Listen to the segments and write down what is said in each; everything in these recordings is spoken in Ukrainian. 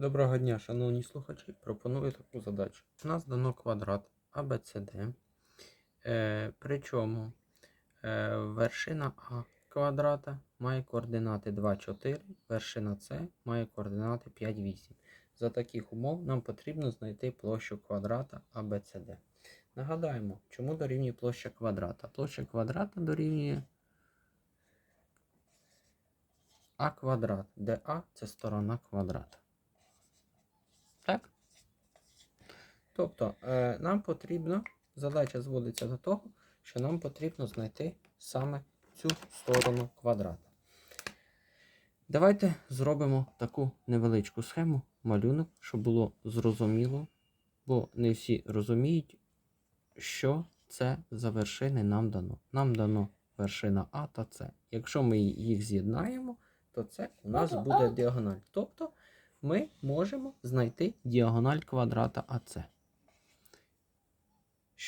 Доброго дня, шановні слухачі. Пропоную таку задачу. У нас дано квадрат ABCD. Е, причому е, вершина А квадрата має координати 2, 4, вершина С має координати 5, 8. За таких умов нам потрібно знайти площу квадрата ABCD. Нагадаємо, чому дорівнює площа квадрата. Площа квадрата дорівнює А квадрат, де А це сторона квадрата. Так? Тобто, е, нам потрібно, задача зводиться до того, що нам потрібно знайти саме цю сторону квадрата. Давайте зробимо таку невеличку схему, малюнок, щоб було зрозуміло, бо не всі розуміють, що це за вершини нам дано. Нам дано вершина А та С. Якщо ми їх з'єднаємо, то це у нас буде діагональ. Тобто ми можемо знайти діагональ квадрата АС.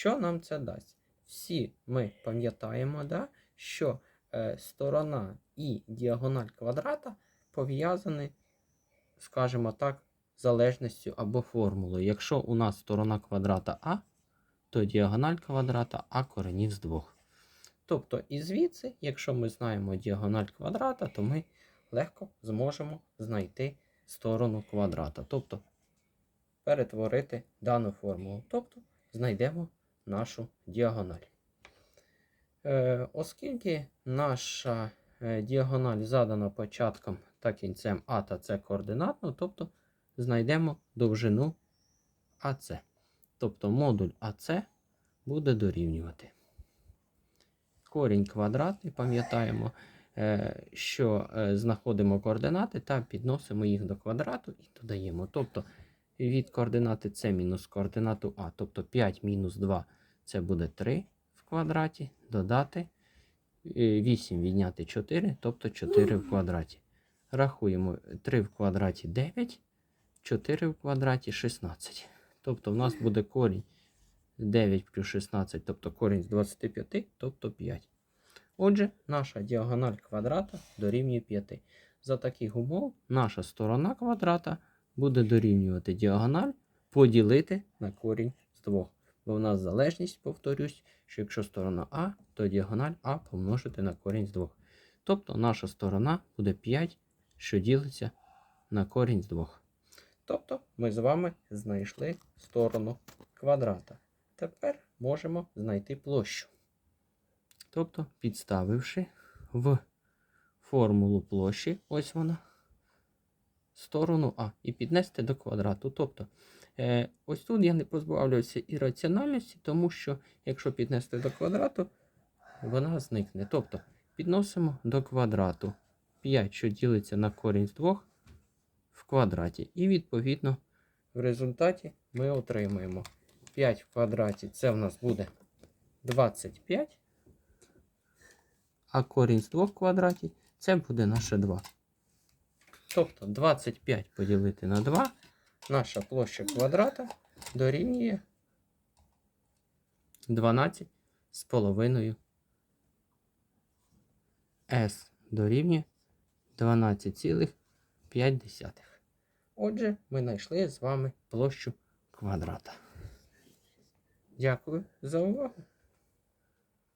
Що нам це дасть? Всі ми пам'ятаємо, да, що е, сторона і діагональ квадрата пов'язані, скажімо так, залежністю або формулою. Якщо у нас сторона квадрата А, то діагональ квадрата А коренів з двох. Тобто, і звідси, якщо ми знаємо діагональ квадрата, то ми легко зможемо знайти сторону квадрата. Тобто перетворити дану формулу. Тобто знайдемо нашу діагональ. Е, оскільки наша е, діагональ задана початком та кінцем А та С координатно, тобто знайдемо довжину АС. Тобто модуль АС буде дорівнювати. Корінь квадратний, пам'ятаємо, е, що знаходимо координати та підносимо їх до квадрату і додаємо. Тобто від координати С мінус координату А, тобто 5 мінус 2 це буде 3 в квадраті, додати 8 відняти 4, тобто 4 в квадраті. Рахуємо 3 в квадраті 9, 4 в квадраті 16. Тобто в нас буде корінь 9 плюс 16, тобто корінь з 25, тобто 5. Отже, наша діагональ квадрата дорівнює 5. За таких умов наша сторона квадрата буде дорівнювати діагональ поділити на корінь з 2. Бо в нас залежність, повторюсь, що якщо сторона А, то діагональ А помножити на корінь з 2. Тобто наша сторона буде 5, що ділиться на корінь з 2. Тобто ми з вами знайшли сторону квадрата. Тепер можемо знайти площу. Тобто, підставивши в формулу площі, ось вона, сторону А, і піднести до квадрату. Тобто, е, ось тут я не позбавлюся ірраціональності, тому що якщо піднести до квадрату, вона зникне. Тобто, підносимо до квадрату 5, що ділиться на корінь з 2 в квадраті. І відповідно в результаті ми отримаємо 5 в квадраті. Це в нас буде 25. А корінь з 2 в квадраті це буде наше 2. Тобто 25 поділити на 2. Наша площа квадрата дорівнює 12 з половиною. S дорівнює 12,5. Отже, ми знайшли з вами площу квадрата. Дякую за увагу.